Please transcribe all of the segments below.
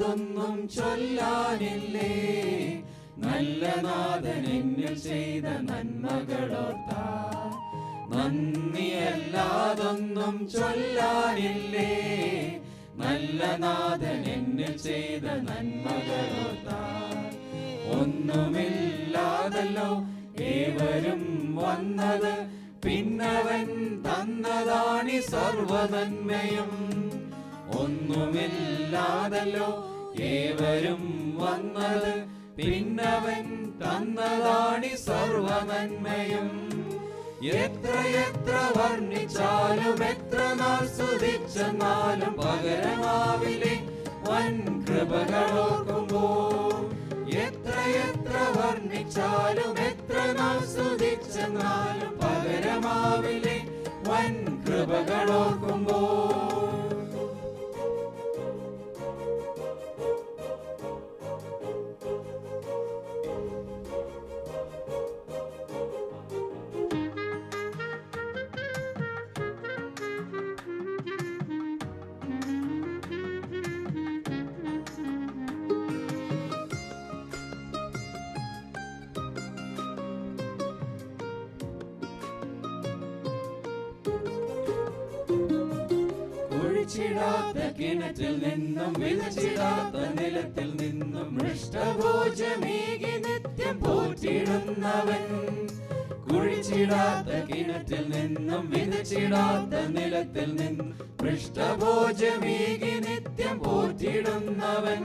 നന്ദിയല്ലാതൊന്നും ചൊല്ലാനില്ലേ? നല്ല നാഥൻ എന്നിൽ ചെയ്ത നന്മകളോർത്താ. നന്ദിയല്ലാതൊന്നും ചൊല്ലാനില്ലേ? നല്ല നാഥൻ എന്നിൽ ചെയ്ത നന്മകളോർത്താ. ഒന്നുമില്ലാതല്ലോ ഏവരും വന്നത് പിന്നവൻ തന്നതാണി സർവനന്മയും ഒന്നുമില്ലാതല്ലോ. ഏവരും വന്നത് പിന്നവൻ തന്നതാണി സർവനന്മയും. എത്ര എത്ര വർണിച്ചാലും എത്ര നാൾ സ്തുതിച്ചെന്നാലും പകരമാവിലെ വൻ കൃപകളോർക്കുമ്പോൾ എത്ര എത്ര വർണിച്ചാലും എത്ര നാൾ സ്തുതിച്ചെന്നാലും പകരമാവിലെ വൻ കൃപകളോർക്കുമ്പോൾ കുഴിച്ചിടാത്ത കിണറ്റിൽ നിന്നും വിതച്ചിടാത്ത നിലത്തിൽ നിന്നും മൃഷ്ടഭോജമേകി നിത്യം പോറ്റിടുന്നവൻ. കുഴിച്ചിടാത്ത കിണറ്റിൽ നിന്നും വിതച്ചിടാത്ത നിലത്തിൽ നിന്നും മൃഷ്ടഭോജമേകി നിത്യം പോറ്റിടുന്നവൻ.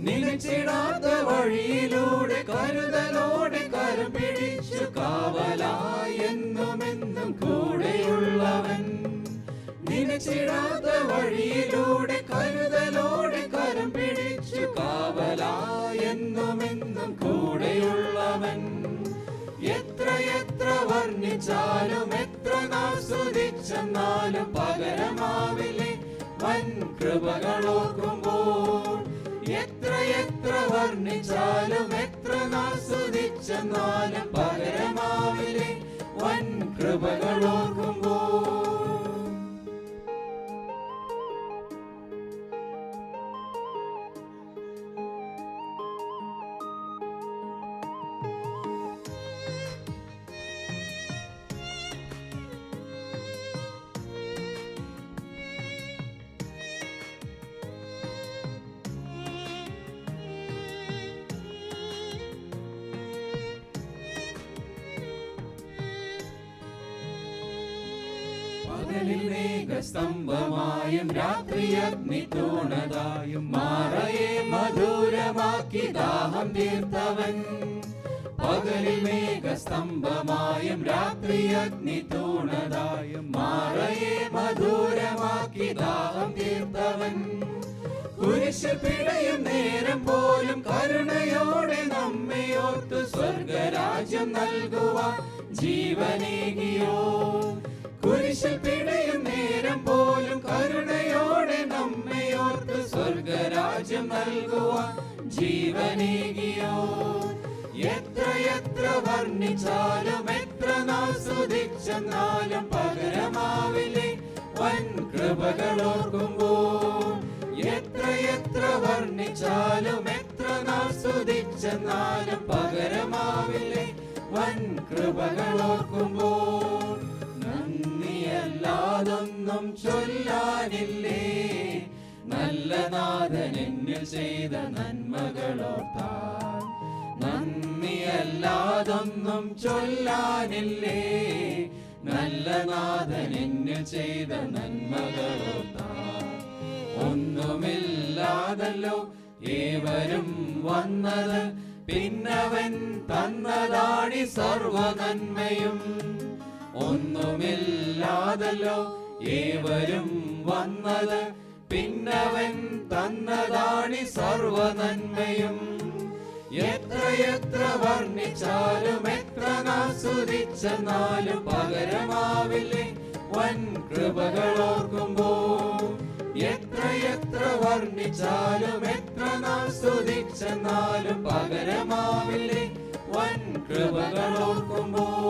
നിലച്ചിടാത്ത വഴിയിലൂടെ കരുതലോടെ കരം പിടിച്ചു എന്നും കൂടെയുള്ളവൻ നിലച്ചിടാത്ത വഴിയിലൂടെ കരുതലോടെ കരം പിടിച്ചു കാവലായെന്നുമെന്നും കൂടെയുള്ളവൻ. എത്ര എത്ര വർണിച്ചാലും എത്ര നാൾ സ്തുതിച്ചെന്നാലും വൻ കൃപകളോക്കുമ്പോൾ എത്ര എത്ര വർണിച്ചാലും എത്ര നാൾ പകലിൽ മേഘസ്തംഭമായും രാത്രി അഗ്നിത്തൂണതായും മാറയെ മധുരമാക്കി ദാഹം തീർത്തവൻ. പകലിൽ മേഘസ്തംഭമായും രാത്രി അഗ്നിത്തൂണതായും മാറയെ മധുരമാക്കി ദാഹം തീർത്തവൻ. കുരിശ് പിടയും നേരം പോലും കരുണയോടെ നമ്മെ ഓർത്തു സ്വർഗരാജ്യം നൽകുവാൻ ജീവനേകിയോ. കുരിശിൽ നേരം പോലും കരുണയോടെ നമ്മെ ഓർത്ത് സ്വർഗരാജ്യം നൽകുവാൻ ജീവനേകിയോ? എത്ര എത്ര വർണിച്ചാലും എത്ര നാൾ സ്തുതിച്ചെന്നാലും പകരമാവില്ലേ? വൻ കൃപകളോർക്കുമ്പോൾ എത്ര എത്ര വർണിച്ചാലും എത്ര നാൾ സ്തുതിച്ചെന്നാലും വൻ കൃപകളോർക്കുമ്പോൾ നന്ദിയല്ലാതൊന്നും ചൊല്ലാനില്ലേ? നല്ല നാഥൻ എന്നിൽ ചെയ്ത നന്മകളോർത്താൽ നന്ദിയല്ലാതൊന്നും ചൊല്ലാനില്ലേ? നല്ല നാഥൻ എന്നിൽ ചെയ്ത നന്മകളോർത്താൽ ഒന്നുമില്ലാതല്ലോ ഏവരും വന്നത്. പിന്നവൻ തന്നതാണി സർവനന്മയും. ഒന്നുമില്ലാതല്ലോ ഏവരും വന്നത് പിന്നവൻ തന്നതാണി സർവനന്മയും. എത്ര എത്ര വർണിച്ചാലും എത്ര നാസ്വദിച്ചെന്നാലും പകരമാവില്ലേ വൻ കൃപകളോർക്കുമ്പോൾ എത്ര എത്ര വർണിച്ചാലും എത്ര നാൾ സ്തുതിച്ചെന്നാലും പകരമാവില്ലേ വൻ കൃപകളോർക്കുമ്പോൾ